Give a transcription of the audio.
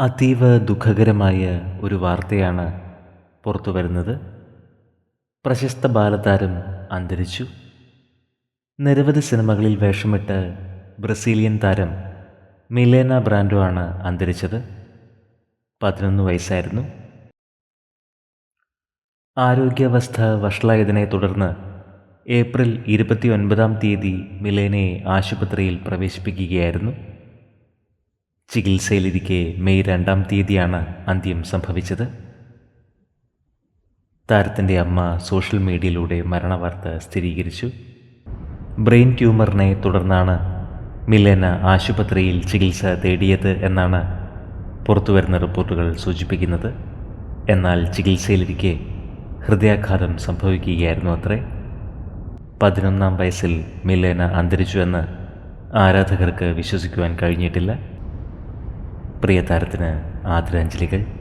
അതീവ ദുഃഖകരമായ ഒരു വാർത്തയാണ് പുറത്തു വരുന്നത്. പ്രശസ്ത ബാലതാരം അന്തരിച്ചു. നിരവധി സിനിമകളിൽ വേഷമിട്ട് ബ്രസീലിയൻ താരം മിലേന ബ്രാൻഡോ ആണ് അന്തരിച്ചത്. പതിനൊന്ന് വയസ്സായിരുന്നു. ആരോഗ്യാവസ്ഥ വഷളായതിനെ തുടർന്ന് ഏപ്രിൽ ഇരുപത്തി ഒൻപതാം തീയതി മിലേനയെ ആശുപത്രിയിൽ പ്രവേശിപ്പിക്കുകയായിരുന്നു. ചികിത്സയിലിരിക്കെ മെയ് രണ്ടാം തീയതിയാണ് അന്ത്യം സംഭവിച്ചത്. താരത്തിന്റെ അമ്മ സോഷ്യൽ മീഡിയയിലൂടെ മരണവാർത്ത സ്ഥിരീകരിച്ചു. ബ്രെയിൻ ട്യൂമറിനെ തുടർന്നാണ് മിലേന ആശുപത്രിയിൽ ചികിത്സ തേടിയത് എന്നാണ് പുറത്തുവരുന്ന റിപ്പോർട്ടുകൾ സൂചിപ്പിക്കുന്നത്. എന്നാൽ ചികിത്സയിലിരിക്കെ ഹൃദയാഘാതം സംഭവിക്കുകയായിരുന്നു അത്രേ. പതിനൊന്നാം വയസ്സിൽ മിലേന അന്തരിച്ചുവെന്ന് ആരാധകർക്ക് വിശ്വസിക്കുവാൻ കഴിഞ്ഞിട്ടില്ല. പ്രിയ താരത്തിന് ആദരാഞ്ജലികൾ.